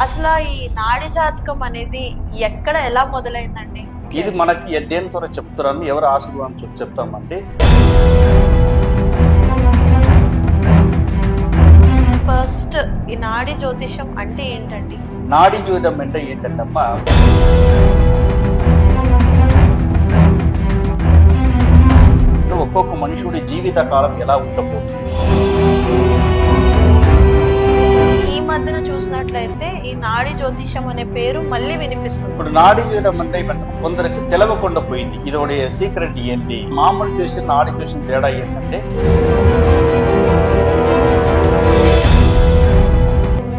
అసలు ఈ నాడి జాతకం అనేది ఎక్కడ ఎలా మొదలైందండి? ఇది మనకి దేని ద్వారా చెప్తారని ఎవరు ఆశీర్వాదం చూ- చెప్తామంటే ఫస్ట్ ఈ నాడి జ్యోతిషం అంటే ఏంటండి? నాడి జ్యోతం అంటే ఏంటంటమ్మా ఒక్కొక్క మనుషుడి జీవిత కాలం ఎలా ఉండబోతుంది? మధ్యన చూసినట్లయితే ఈ నాడి జ్యోతిషం అనే పేరు మళ్ళీ వినిపిస్తుంది. ఇప్పుడు నాడి జ్యోతం అంటే? కొందరికి తెలవకుండా పోయింది. ఇది సీక్రెట్ ఏంటి మామూలు చూసి నాడి చూసిన తేడా ఏంటంటే?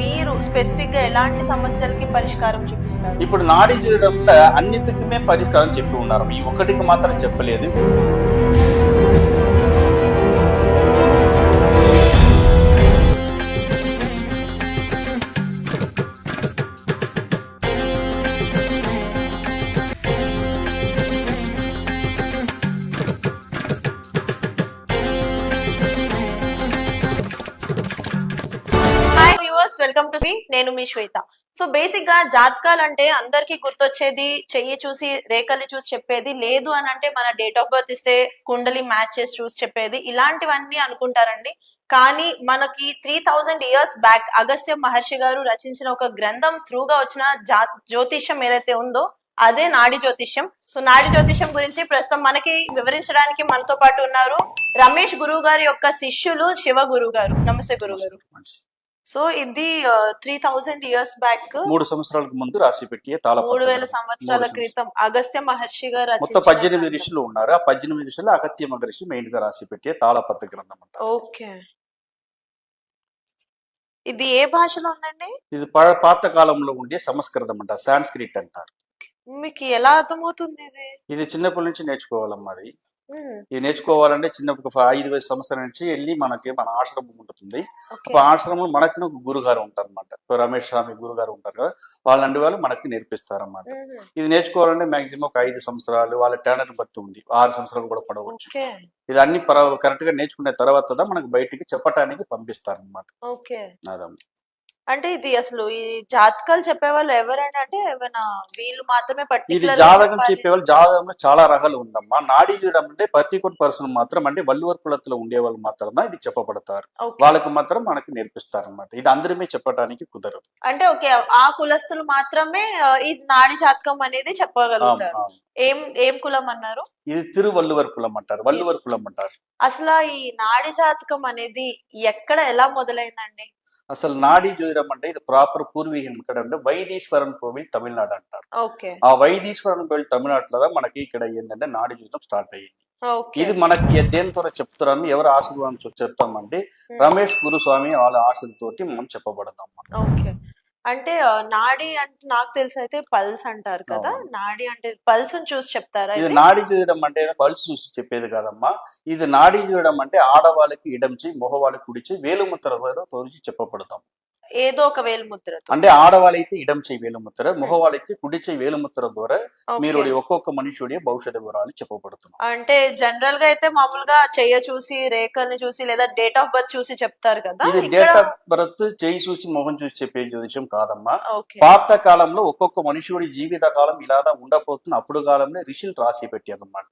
మీరు స్పెసిఫిక్గా ఎలాంటి సమస్యలకి పరిష్కారం చూపిస్తారు? ఇప్పుడు నాడి జ్యోతంలో అన్నిటికీ పరిష్కారం చెప్పి ఉన్నారు. ఈ ఒకటికి మాత్రం చెప్పలేదు. మీ శ్వేత సో బేసిక్గా జాతకాలు అంటే అందరికి గుర్తొచ్చేది చెయ్యి చూసి రేఖలు చూసి చెప్పేది లేదు అని అంటే మన డేట్ ఆఫ్ బర్త్ ఇస్తే కుండలి మ్యాచ్ చేసి చూసి చెప్పేది ఇలాంటివన్నీ అనుకుంటారండి. కానీ మనకి three thousand years back Agastya Maharshi garu రచించిన ఒక గ్రంథం త్రూగా వచ్చిన జా జ్యోతిష్యం ఏదైతే ఉందో అదే నాడి జ్యోతిష్యం. సో నాడి జ్యోతిష్యం గురించి ప్రస్తుతం మనకి వివరించడానికి మనతో పాటు ఉన్నారు రమేష్ గురువు గారి యొక్క శిష్యులు శివ గురువు గారు నమస్తే గురువు గారు సో ఇది త్రీ థౌజండ్ ఇయర్స్ బ్యాక్ మూడు సంవత్సరాలకు ముందు రాసి పెట్టి తాళ మూడు వేల సంవత్సరాల క్రితం అగస్త్య మహర్షి గారు మొత్తం పద్దెనిమిది. ఋషులు ఉన్నారు. ఆ పద్దెనిమిది ఋషులు అగత్య మహర్షి మెయిన్గా రాసి పెట్టే తాళపత్ర గ్రంథం అంట. ఓకే. ఇది ఏ భాషలో ఉందండి? ఇది పాత కాలంలో ఉండే సంస్కృతం అంట సాంస్క్రిట్ అంటారు. మీకు ఎలా అర్థమవుతుంది ఇది? ఇది చిన్నప్పటి నుంచి నేర్చుకోవాలమ్మా అది. ఇది నేర్చుకోవాలంటే చిన్నప్పుడు ఒక ఐదు వయసు సంవత్సరం నుంచి వెళ్ళి మనకి మన ఆశ్రమం ఉంటుంది ఓకే. ఆ ఆశ్రమంలో మనకి ఒక గురుగారు ఉంటారు అనమాట రమేష్ స్వామి గురుగారు ఉంటారు కదా వాళ్ళంటి వాళ్ళు మనకి నేర్పిస్తారు అన్నమాట మ్మ్. ఇది నేర్చుకోవాలంటే మాక్సిమం ఒక ఐదు సంవత్సరాలు వాళ్ళ టాలెంట్ బట్టి ఉంది. ఆరు సంవత్సరాలు కూడా పడవచ్చు. ఇది అన్ని కరెక్ట్గా నేర్చుకున్న తర్వాత మనకు బయటికి చెప్పటానికి పంపిస్తారు అనమాట అదమ్మ. అంటే ఇది అసలు ఈ జాతకాలు చెప్పేవాళ్ళు ఎవరైనా అంటే ఏమైనా వీళ్ళు మాత్రమే ఇది జాతకం చెప్పేవాళ్ళు జాతకంలో చాలా రకాలు ఉందమ్మా. నాడీ అంటే పర్టికులర్ పర్సన్ మాత్రం అంటే వల్లువర్ కులతలో ఉండే వాళ్ళు మాత్రమే ఇది చెప్పబడతారు. వాళ్ళకు మాత్రం మనకి నేర్పిస్తారు అనమాట ఇది అందరిమే చెప్పడానికి కుదరదు. అంటే ఓకే ఆ కులస్తులు మాత్రమే ఇది ఈ నాడి జాతకం అనేది చెప్పగలుగుతారు. ఏం ఏం కులం అన్నారు? ఇది తిరువల్లువర్ కులం అంటారు వల్లువర్ కులం అంటారు. అసలు ఈ నాడి జాతకం అనేది ఎక్కడ ఎలా మొదలైందండి? అసలు నాడీ జ్యోతిరం అంటే ఇది ప్రాపర్ పూర్వీకం ఇక్కడ అంటే వైదీశ్వరన్ కోవిల్ తమిళనాడు అంటారు. ఆ వైదీశ్వరన్ కోవిల్ తమిళనాడులో మనకి ఇక్కడ ఏంటంటే నాడీ జ్యోతిరం స్టార్ట్ అయ్యింది. ఇది మనకి దేని ద్వారా చెప్తారని ఎవరు ఆశీర్వాదం చూ- చెప్తామంటే రమేష్ గురుస్వామి వాళ్ళ ఆశలతోటి మనం చెప్పబడతాం ఓకే. అంటే నాడి అంటే నాకు తెలిసి అయితే పల్స్ అంటారు కదా. నాడి అంటే పల్స్ చూసి చెప్తారా ఇది? నాడీ చూడడం అంటే పల్స్ చూసి చెప్పేది కాదమ్మా ఇది నాడీ చూడడం అంటే ఆడవాళ్ళకి ఇడంచి మగవాళ్ళకి కుడిచి వేలుముద్ర ద్వారా తోచి చెప్పబడతాం ఏదో ఒక వేలు ముద్రతో అంటే ఆడవాళ్ళైతే ఇడం చేయి వేలుముద్ర మగవాళ్ళైతే కుడి చేయి వేలుముద్ర ద్వారా. మీరు ఒక్కొక్క మనుషుడి భవిష్యత్ వివరాలు చెప్పబడుతున్నాం. అంటే జనరల్గా అయితే మామూలుగా చెయ్య చూసి రేఖల్ని చూసి లేదా డేట్ ఆఫ్ బర్త్ చూసి చెప్తారు కదా? ఇది డేట్ ఆఫ్ బర్త్ చేయి చూసి మొహం చూసి చెప్పే జ్యోతిషం కాదమ్మా. పాత కాలంలో ఒక్కొక్క మనుషుడి జీవిత కాలం ఇలాగా ఉండబోతుంది అప్పుడు కాలంలో ఋషులు రాసి పెట్టారు అనమాట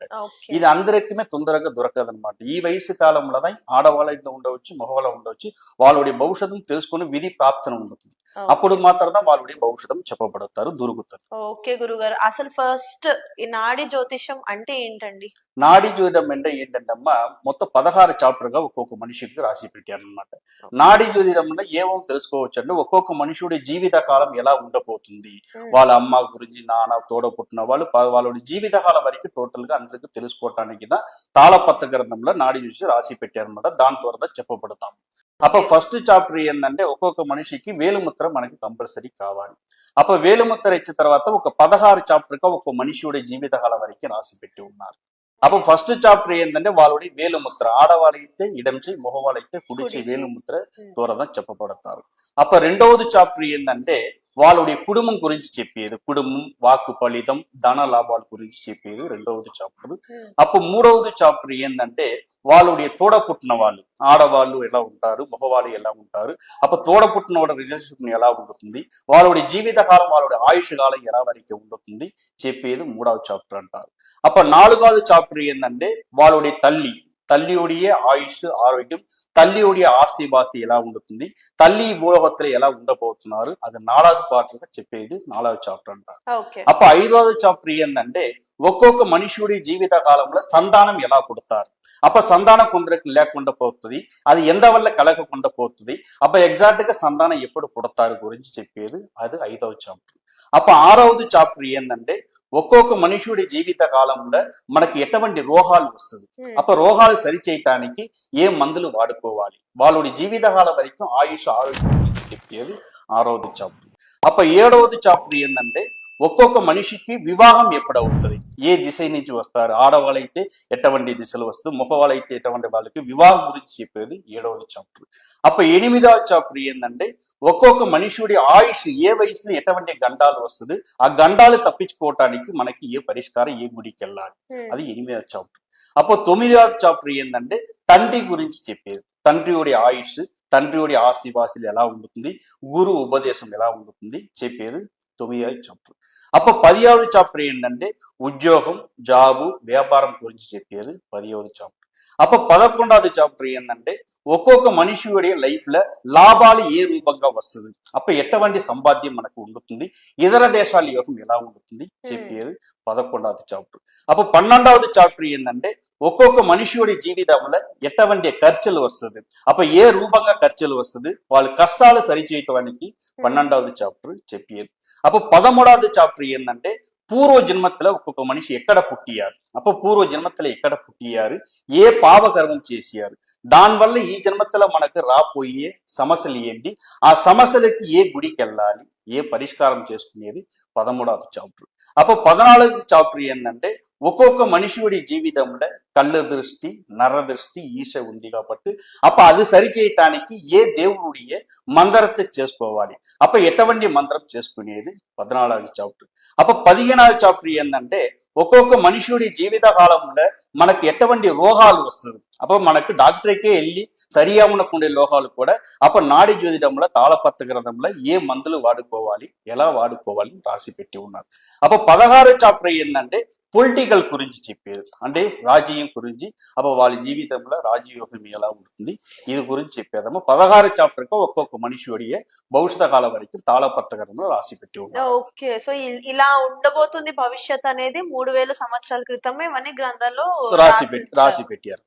ఇది అందరికీ తొందరగా దొరకదన్నమాట. ఈ వయసు కాలంలో ఆడవాళ్ళైతే ఉండవచ్చు మగవాళ్ళ ఉండవచ్చు. వాళ్ళుడి భవిష్యత్తు తెలుసుకుని విధి ప్రాప్తం ఉంటుంది అప్పుడు మాత్రమే వాళ్ళుడి భవిష్యత్తు చెప్పబడతారు దొరుకుతారు. ఓకే గురుగారు. అసలు ఫస్ట్ ఈ నాడి జ్యోతిషం అంటే ఏంటండి? నాడీ జ్యోతిరం అంటే ఏంటంటమ్మా మొత్తం పదహారు చాప్టర్గా ఒక్కొక్క మనిషికి రాసి పెట్టారు అనమాట నాడీ జ్యోతిరంలో ఏమో తెలుసుకోవచ్చు అంటే ఒక్కొక్క మనుషుడి జీవిత కాలం ఎలా ఉండబోతుంది? వాళ్ళ అమ్మ గురించి నాన్న తోడ పుట్టిన వాళ్ళు వాళ్ళ జీవిత కాలం వరకు టోటల్గా అందరికి తెలుసుకోవటానికి తాళపత్ర గ్రంథంలో నాడి చూసి రాసి పెట్టారనమాట దాని ద్వారా చెప్పబడతాం అప్పుడు ఫస్ట్ చాప్టర్ ఏంటంటే ఒక్కొక్క మనిషికి వేలుముద్ర మనకి కంపల్సరీ కావాలి. అప్పుడు వేలుముద్ర ఇచ్చిన తర్వాత ఒక పదహారు చాప్టర్గా ఒక మనిషియుడి జీవిత కాలం వరకు రాసి పెట్టి ఉన్నారు. అప్పుడు ఫస్ట్ చాప్టర్ ఏంటంటే వాళ్ళుడి వేలుముద్ర. ఆడవాళ్ళైతే ఇడంచి మగవాళ్ళైతే కుడిచి. వేలుముద్ర. ద్వారా చెప్పబడతారు. అప్పుడు రెండవది చాప్టర్ ఏంటంటే వాళ్ళుడి కుటుంబం గురించి చెప్పేది. కుటుంబం వాక్కు ఫలితం ధన లాభాల గురించి చెప్పేది రెండవది చాప్టర్ అప్పుడు మూడవది చాప్టర్ ఏంటంటే వాళ్ళுடைய తోడ పుట్టిన వాళ్ళు. ఆడవాళ్ళు ఎలా ఉంటారు? మగవాళ్ళు ఎలా ఉంటారు? అప్పుడు తోడ పుట్టిన వాళ్ళ రిలేషన్షిప్ ఎలా ఉంటుంది వాళ్ళుடைய జీవితకాలం వాళ్ళுடைய ఆయుష్ కాలం ఎలా వరకు ఉంటుంది చెప్పేది మూడవ చాప్టర్ అంటారు. అప్పుడు నాలుగవది చాప్టర్ ఏంటంటే వాళ్ళுடைய తల్లి. తల్లియుడియ ఆయుష్ ఆరోగ్యం. తల్లియుడియ ఆస్తి బాస్తి ఎలా ఉంటుంది తల్లి మూలహోత్రలు ఎలా ఉండబోతున్నారు? అది నాలాది పాటలుగా చెప్పేది నాలుగవ చాప్టర్ అంటారు. అప్ప ఐదవ చాప్టర్ ఏంటంటే ఒక్కొక్క మనుషుడి జీవిత కాలంలో సంతానం ఎలా పుడతారు? అప్ప సంతానం కొందరికి లేకుండా పోతుంది. అది ఎండ వల్ల కలగకుండా పోతుంది. అప్ప ఎగ్జాక్ట్గా సంతానం ఎప్పుడు పుడతారు గురించి చెప్పేది అది ఐదవ చాప్టర్ అప్ప ఆరవది చాప్టర్ ఏంటంటే ఒక్కొక్క మనుషుడి జీవిత కాలంలో మనకి ఎటువంటి రోగాలు వస్తుంది. అప్ప రోగాలు సరిచేయటానికి ఏ మందులు వాడుకోవాలి? వాళ్ళ జీవితకాల వరకు ఆయుష్ ఆరోగ్యం గురించి చెప్పేది ఆరవది చాప్టర్ అప్ప ఏడవది చాప్టర్ ఏంటంటే ఒక్కొక్క మనిషికి వివాహం ఎప్పుడవుతుంది? ఏ దిశ నుంచి వస్తారు? ఆడవాళ్ళైతే ఎటువంటి దిశలు వస్తుంది మగవాళ్ళైతే ఎటువంటి వాళ్ళకి వివాహం గురించి చెప్పేది ఏడవది చాప్టర్. అప్ప ఎనిమిదవ చాప్టర్ ఏంటంటే ఒక్కొక్క మనుషుడి ఆయుష్ ఏ వయసులో ఎటువంటి గండాలు వస్తుంది? ఆ గండాలు తప్పించుకోవటానికి మనకి ఏ పరిష్కారం? ఏ గుడికి వెళ్ళాలి? అది ఎనిమిదవ చాప్టర్. అప్పుడు తొమ్మిదవ చాప్టర్ ఏంటంటే తండ్రి గురించి చెప్పేది. తండ్రియుడి ఆయుష్ తండ్రియుడి ఆస్తి పాస్తులు ఎలా ఉంటుంది గురు ఉపదేశం ఎలా ఉంటుంది చెప్పేది తొమ్మిదవ చాప్టర్. అప్పుడు పదిహేడు చాప్టర్ ఏంటంటే ఉద్యోగం జాబు వ్యాపారం గురించి చెప్పేది పదిహేడు చాప్టర్ అప్ప పదకొండవది చాప్టర్ ఏంటంటే ఒక్కొక్క మనుషుడి లైఫ్లో లాభాలు ఏ రూపంగా వస్తుంది? అప్ప ఎటువంటి సంపాద్యం మనకు ఉంటుంది ఇతర దేశాల యోగం ఎలా ఉంటుంది చెప్పేది పదకొండవది చాప్టర్ అప్పుడు పన్నెండవది చాప్టర్ ఏంటంటే ఒక్కొక్క మనుషుడి జీవితంలో ఎటువంటి ఖర్చులు వస్తుంది? అప్ప ఏ రూపంగా ఖర్చులు వస్తుంది? వాళ్ళ కష్టాలు సరిచేయటానికి పన్నెండవది చాప్టర్ చెప్పేది. అప్ప పదమూడవది చాప్టర్ ఏంటంటే పూర్వ జన్మత్తులో ఒక్కొక్క మనిషి ఎక్కడ పుట్టియారు? అప్ప పూర్వ జన్మత్తులో ఎక్కడ పుట్టియారు? ఏ పాపకర్మం చేసారు దానివల్ల ఈ జన్మత్తులో మనకు రాపోయే సమస్యలు ఏంటి? ఆ సమస్యలకి ఏ గుడికి వెళ్ళాలి ఏ పరిష్కారం చేసుకునేది? పదమూడవది చాప్టర్ అప్ప పద్నాలుగు చాప్టర్ ఏంటంటే ఒక్కొక్క మనుషుడి జీవితంలో కళ్ళ దృష్టి నర దృష్టి ఈశ ఉంది కాబట్టి అప్ప అది సరి చేయటానికి ఏ దేవుడియే మందరత చేసుకోవాలి అప్ప ఎటువంటి మంత్రం చేసుకునేది పద్నాలుగు చాప్టర్ అప్ప పదిహేనాவது చాప్టర్ ఏంటంటే ఒక్కొక్క మనుషుడి జీవిత కాలంలో మనకి ఎటువంటి రోగాలు వస్తుంది అప్ప మనకు డాక్టర్కే వెళ్ళి సరియామునకుండే లోహాలు కూడా అప్ప నాడి జ్యోతిడంలో తాళపత్ర గ్రంథంలో ఏ మందులు వాడుకోవాలి ఎలా వాడుకోవాలి అని రాసి పెట్టి ఉన్నారు. అప్ప పదహారు చాప్టర్ ఏంటంటే పొలిటికల్ గురించి చెప్పేది. అంటే రాజకీయం గురించి అప్ప వాళ్ళ జీవితంలో రాజయోగం ఎలా ఉంటుంది ఇది గురించి చెప్పేదమ్మా పదహారు చాప్టర్కు ఒక్కొక్క మనిషియే భవిష్యత్ కాలం వరకు తాళపత్ర గ్రంథంలో రాసి పెట్టి ఉన్నారు. ఓకే. సో ఇ- ఇలా ఉండబోతుంది భవిష్యత్ అనేది మూడు వేల సంవత్సరాల క్రితమే ఇవన్నీ గ్రంథాల్లో రాసి. రాసి పెట్టారు.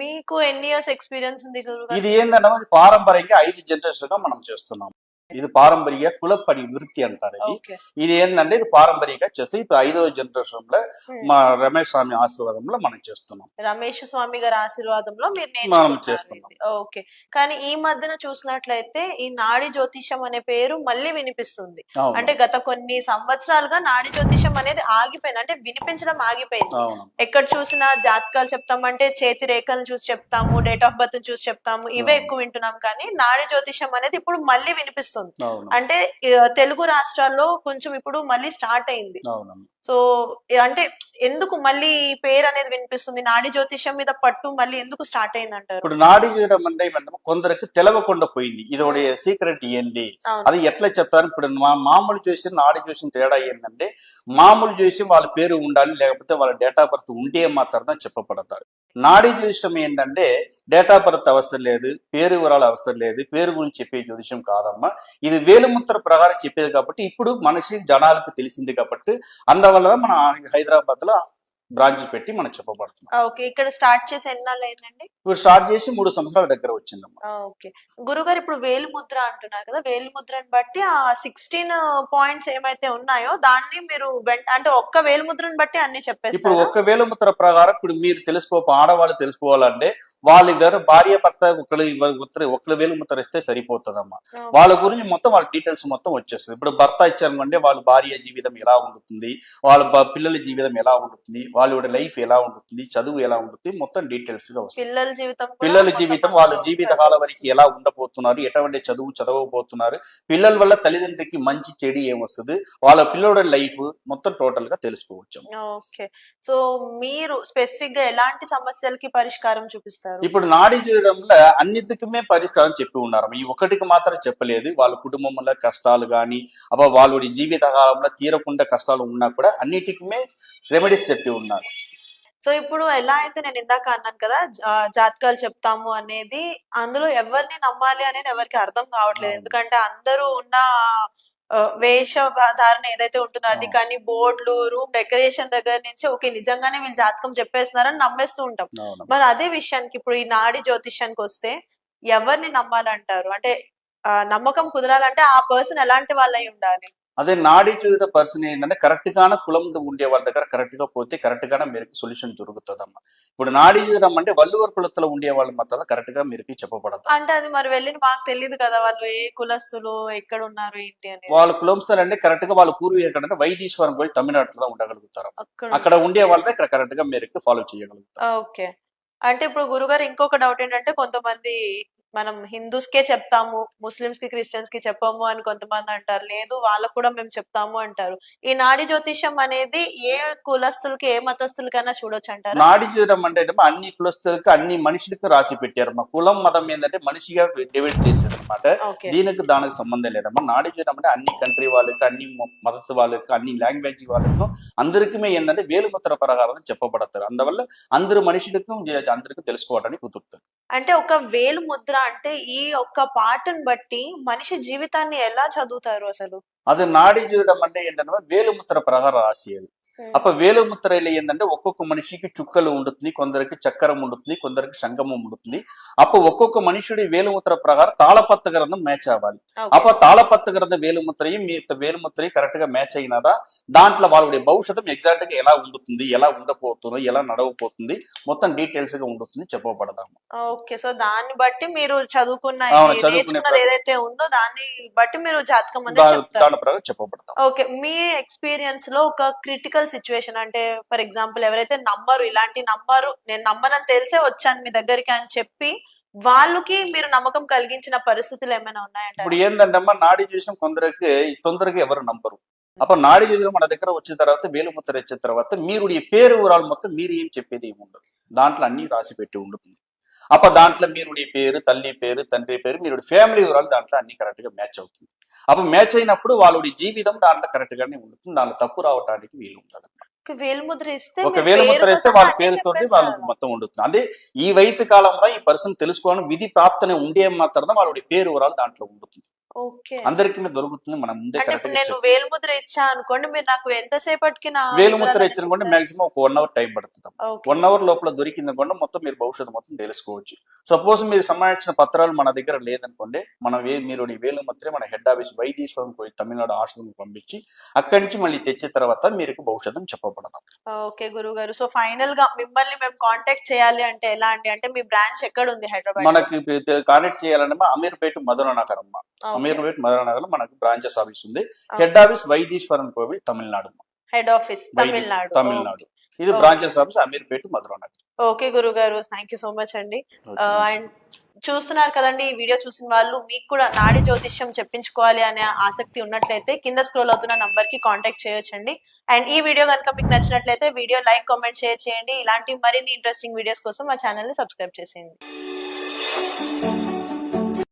మీకు ఎన్ని ఇయర్స్ ఎక్స్పీరియన్స్ ఉంది ఇది ఏంటంటే పారంపర్యంగా ఐదు జనరేషన్గా మనం చేస్తున్నాం. ఇది పారంపర్య కులపని వృత్తి అంటారు ఇది. ఇది ఏంటంటే ఇది పారంపర్యంగా చేస్తే ఇప్పుడు ఐదవ జనరేషన్లో Hmm. మా రమేష్ స్వామి ఆశీర్వాదంలో మనం చేస్తున్నాం. రమేష్ స్వామి గారి ఆశీర్వాదంలో మీరు మనం చేస్తున్నాం. ఓకే. కానీ ఈ మధ్యన చూసినట్లయితే ఈ నాడి జ్యోతిషం అనే పేరు మళ్ళీ వినిపిస్తుంది. అంటే గత కొన్ని సంవత్సరాలుగా నాడి జ్యోతిషం అనేది ఆగిపోయింది. అంటే వినిపించడం ఆగిపోయింది. ఎక్కడ చూసినా జాతకాలు చెప్తామంటే చేతి రేఖలను చూసి చెప్తాము డేట్ ఆఫ్ బర్త్ చూసి చెప్తాము. ఇవే. ఎక్కువ వింటున్నాం. కానీ నాడి జ్యోతిషం అనేది ఇప్పుడు మళ్ళీ వినిపిస్తుంది. అవును అంటే తెలుగు రాష్ట్రాల్లో కొంచెం ఇప్పుడు మళ్ళీ స్టార్ట్ అయింది. సో అంటే ఎందుకు మళ్ళీ పేరు అనేది వినిపిస్తుంది? నాడి జ్యోతిషం మీద పట్టు మళ్ళీ ఎందుకు స్టార్ట్ అయింది అంటారు ఇప్పుడు నాడి చేయడం అంటే ఏమంటే కొందరికి తెలవకుండా పోయింది. ఇది ఒక సీక్రెట్ ఏంటి. అది ఎట్లా చెప్తారు? ఇప్పుడు మా మామూలు చూసి నాడి చూసిన తేడా ఏంటంటే మామూలు చూసి వాళ్ళ పేరు ఉండాలి లేకపోతే వాళ్ళ డేట్ ఆఫ్ బర్త్ ఉంటే మాత్రమే చెప్పబడతారు. నాడీ జ్యోతిషం ఏంటంటే డేట్ ఆఫ్ బర్త్ అవసరం లేదు పేరు వివరాలు అవసరం లేదు పేరు గురించి చెప్పే జ్యోతిషం కాదమ్మా. ఇది వేలుముద్ర ప్రకారం చెప్పేది కాబట్టి ఇప్పుడు మనిషి జనాలకు తెలిసింది కాబట్టి అందువల్ల మన హైదరాబాద్లో బ్రాంచ్ పెట్టి మనం చెప్పబడుతున్నాం. ఓకే. ఇక్కడ స్టార్ట్ చేసి ఎన్నాళ్ళు అయిందండి? ఇప్పుడు స్టార్ట్ చేసి మూడు సంవత్సరాల దగ్గర వచ్చిందమ్మా. ఓకే. గురుగారు ఇప్పుడు వేలు ముద్ర అంటున్నారు కదా వేలు ముద్రని బట్టి ఆ సిక్స్టీన్ పాయింట్స్ ఏమైతే ఉన్నాయో దాన్ని మీరు అంటే ఒక్క వేలు ముద్రని బట్టి అన్ని ఇప్పుడు చెప్పేస్తారు ఒక్క వేలుముద్ర ప్రకారం ఇప్పుడు మీరు తెలుసుకో ఆడవాళ్ళు తెలుసుకోవాలంటే వాళ్ళ ఇద్దరు భార్య భర్త ఒకరు ఇద్దరు ఒకరు వేలుముద్ర ఇస్తే సరిపోతుందమ్మా. వాళ్ళ గురించి మొత్తం వాళ్ళ డీటెయిల్స్ మొత్తం వచ్చేస్తుంది. ఇప్పుడు భర్త ఇచ్చారనుకోండి వాళ్ళ భార్య జీవితం ఎలా ఉంటుంది వాళ్ళ పిల్లల జీవితం ఎలా ఉంటుంది వాళ్ళ లైఫ్ ఎలా ఉంటుంది చదువు ఎలా ఉంటుంది మొత్తం డీటెయిల్స్గా వస్తుంది పిల్లల జీవితం పిల్లల జీవితం వాళ్ళ అందులో జీవిత కాలం చదువు వరకు ఎలా ఉండబోతున్నారు ఎటువంటి చదువు చదవబోతున్నారు పిల్లల వల్ల తల్లిదండ్రికి మంచి చెడు ఏమొస్తుంది వాళ్ళ పిల్లల లైఫ్ మొత్తం టోటల్గా తెలుసుకోవచ్చు. ఓకే. సో మీరు స్పెసిఫిక్గా ఎలాంటి సమస్యలకి పరిష్కారం చూపిస్తారు? ఇప్పుడు నాడీ జీవితంలో అన్నిటికమే పరిష్కారం చెప్పి ఉన్నారు. ఈ ఒకటికి మాత్రం చెప్పలేదు. వాళ్ళ కుటుంబంలో కష్టాలు కానీ అబ్బా వాళ్ళ జీవిత కాలంలో తీరకుండా కష్టాలు ఉన్నా కూడా అన్నిటికమే రెమెడీస్ చెప్పి ఉన్నారు. సో ఇప్పుడు ఎలా అయితే నేను ఇందాక అన్నాను కదా జాతకాలు చెప్తాము అనేది అందులో ఎవరిని నమ్మాలి అనేది ఎవరికి అర్థం కావట్లేదు. ఎందుకంటే అందరూ ఉన్న వేషధారణ ఏదైతే ఉంటుందో అది. కానీ బోర్డులు రూమ్ డెకరేషన్ దగ్గర నుంచి ఓకే నిజంగానే వీళ్ళు జాతకం చెప్పేస్తున్నారని నమ్మేస్తూ ఉంటాం. మరి అదే విషయానికి ఇప్పుడు ఈ నాడి జ్యోతిష్యానికి వస్తే ఎవరిని నమ్మాలంటారు అంటే నమ్మకం కుదరాలంటే ఆ పర్సన్ ఎలాంటి వాళ్ళై ఉండాలి అదే నాడీ జీవిత పర్సన్ ఏంటంటే కరెక్ట్ గానే కులం ఉండే వాళ్ళ దగ్గర కరెక్ట్గా పోతే కరెక్ట్ గానే మీరు సొల్యూషన్ దొరుకుతుందమ్మా. ఇప్పుడు నాడీ జీవితం అంటే వల్లువర్ కులతలో ఉండే వాళ్ళు మాత్రం కరెక్ట్గా మీరు చెప్పబడతారు అంటే అది మరి వెళ్ళిన మాకు తెలియదు కదా వాళ్ళు ఏ కులస్తులు ఎక్కడ ఉన్నారు ఏంటి అనేది. వాళ్ళ కులంస్తారు అంటే కరెక్ట్గా వాళ్ళ పూర్వీకులు అంటే వైదీశ్వరం పోయి తమిళనాడులో ఉండగలుగుతారు. అక్కడ ఉండే వాళ్ళదే ఇక్కడ కరెక్ట్గా మీరు ఫాలో చేయగలుగుతారు. ఓకే. అంటే ఇప్పుడు గురుగారు ఇంకొక డౌట్ ఏంటంటే కొంతమంది మనం హిందూస్ కే చెప్తాము ముస్లిమ్స్కి క్రిస్టియన్స్కి చెప్పాము అని కొంతమంది అంటారు. లేదు వాళ్ళకు కూడా మేము చెప్తాము అంటారు. ఈ నాడి జ్యోతిష్యం అనేది ఏ కులస్తులకి ఏ మతస్థులకైనా చూడొచ్చు అంటారు? నాడి జీవితం అంటే అన్ని కులస్తులకు అన్ని మనుషులకు రాసి పెట్టారు. మా కులం మతం ఏంటంటే మనిషిగా డివైడ్ చేసేది అనమాట దీనికి దానికి సంబంధం లేదమ్మా. నాడి జీవితం అంటే అన్ని కంట్రీ వాళ్ళకి అన్ని మతస్థ వాళ్ళకి అన్ని లాంగ్వేజ్ వాళ్ళకు అందరికీ ఏంటంటే వేలుముద్ర ప్రకారం చెప్పబడతారు. అందువల్ల అందరు మనుషులకు అందరికీ తెలుసుకోవడానికి కుదురుతుంది అంటే ఒక వేలు ముద్ర అంటే ఈ ఒక్క పాటను బట్టి మనిషి జీవితాన్ని ఎలా చదువుతారు అసలు? అది నాడి జీవితం అంటే ఏంటంటే వేలుముద్ర ప్రకారం రాసేయాలి అప్ప వేలుముద్రలు ఏంటంటే ఒక్కొక్క మనిషికి చుక్కలు ఉంటుంది కొందరికి చక్రం ఉంటుంది కొందరికి శంఖము ఉంటుంది అప్ప ఒక్కొక్క మనుషుడి వేలుముద్ర ప్రకారం తాళపత్ర గ్రంథం మ్యాచ్ అవ్వాలి. అప్ప తాళపత్ర గ్రంథ వేలుముద్ర మీ వేలుముద్ర కరెక్ట్గా మ్యాచ్ అయినదా? దాంట్లో వాళ్ళ భవిష్యత్తు ఎగ్జాక్ట్గా ఎలా ఉండుతుంది ఎలా ఉండబోతుందో ఎలా నడవబోతుంది మొత్తం డీటెయిల్స్గా ఉంటుంది చెప్పబడదాము. ఓకే సో దాన్ని బట్టి మీరు చదువుకున్న. ఏదైతే ఉందో దాన్ని బట్టి మీరు జాతకం దాని ప్రకారం చెప్పబడతాం. ఓకే మీ ఎక్స్పీరియన్స్లో ఒక క్రిటికల్ సిచ్యువేషన్ అంటే ఫర్ ఎగ్జాంపుల్ ఎవరైతే నమ్మరు ఇలాంటి నమ్మరు నేను నమ్మనని తెలిసే వచ్చాను మీ దగ్గరికి అని చెప్పి వాళ్ళకి మీరు నమ్మకం కలిగించిన పరిస్థితులు ఏమైనా ఉన్నాయంటే ఇప్పుడు ఏంటంటే అమ్మా నాడి చూసిన కొందరికి తొందరగా ఎవరు నంబరు అప్పుడు నాడి చూసిన మన దగ్గర వచ్చిన తర్వాత వేలుముద్ర వచ్చిన తర్వాత మీరు ఈ పేరు ఊరాలు మొత్తం మీరు ఏం చెప్పేది ఏమి ఉండదు దాంట్లో అన్ని రాసి పెట్టి ఉంటుంది అప్ప దాంట్లో మీరు పేరు తల్లి పేరు తండ్రి పేరు మీరు ఫ్యామిలీ వివరాలు దాంట్లో అన్ని కరెక్ట్గా మ్యాచ్ అవుతుంది. అప్పుడు మ్యాచ్ అయినప్పుడు వాళ్ళుడి జీవితం దాంట్లో కరెక్ట్గానే ఉంటుంది దాంట్లో తప్పు రావడానికి వీలు ఉంటుంది వేలుముద్ర ఇస్తే ఒక వేలుముద్ర పేరుతో ఇస్తే వాళ్ళ చెప్పేస్తారా? వాళ్ళకి మొత్తం ఉంటుంది? అదే ఈ వయసు కాలంలో ఈ పర్సన్ తెలుసుకోవడం విధి ప్రాప్తనే ఉండే మాత్రం వాళ్ళ పేరు వివరాలు దాంట్లో ఉంటుంది అందరికీ మీద దొరుకుతుంది మనం ముందే నేను వేలుముద్ర ఇచ్చా అనుకోండి మీరు నాకు ఎంతసేపటికి నా వేలుముద్ర ఇచ్చిన కూడా? మాక్సిమం ఒక వన్ అవర్ టైం పడుతుంది. వన్ అవర్ లోపల దొరికింది కూడా మొత్తం మీరు భవిష్యత్తు మొత్తం తెలుసుకోవచ్చు. సపోజ్ మీరు సంబంధించిన పత్రాలు మన దగ్గర లేదనుకోండి మన వే మీరు వేలుముద్ర మన హెడ్ ఆఫీస్ వైద్యశ్వరం పోయి తమిళనాడు ఆశ్రమం పంపించి అక్కడి నుంచి మళ్ళీ తెచ్చిన తర్వాత మీకు భవిష్యత్తు చెప్పబడదాం ఓకే గురువు గారు సో ఫైనల్గా మిమ్మల్ని మేము కాంటాక్ట్ చేయాలి అంటే ఎలా అండి? అంటే మీ బ్రాంచ్ ఎక్కడ ఉంది హైదరాబాద్ మనకి కాంటాక్ట్ చేయాలంటే అమీర్పేట మధుర నగర్ అమ్మ అమీర్పేట మధుర నగర్లో మనకి బ్రాంచెస్ ఆఫీస్ ఉంది. Head office Vaitheeswaran Koil Tamil Nadu head office Tamil Nadu. Tamil Nadu. ఇది. Branches office Ameerpet Madhura Nagar okay గురువు గారు థ్యాంక్ యూ సో మచ్ అండి. అండ్ చూస్తున్నారు కదండి ఈ వీడియో చూసిన వాళ్ళు మీకు కూడా నాడి జ్యోతిష్యం చెప్పించుకోవాలి అనే ఆసక్తి ఉన్నట్లయితే కింద స్క్రోల్ అవుతున్న నంబర్కి కాంటాక్ట్ చేయొచ్చండి. అండ్ ఈ వీడియో కనుక మీకు నచ్చినట్లయితే వీడియో లైక్ కామెంట్ షేర్ చేయండి. ఇలాంటి మరిన్ని ఇంట్రెస్టింగ్ వీడియోస్ కోసం మా ఛానల్ని సబ్స్క్రైబ్ చేసేయండి.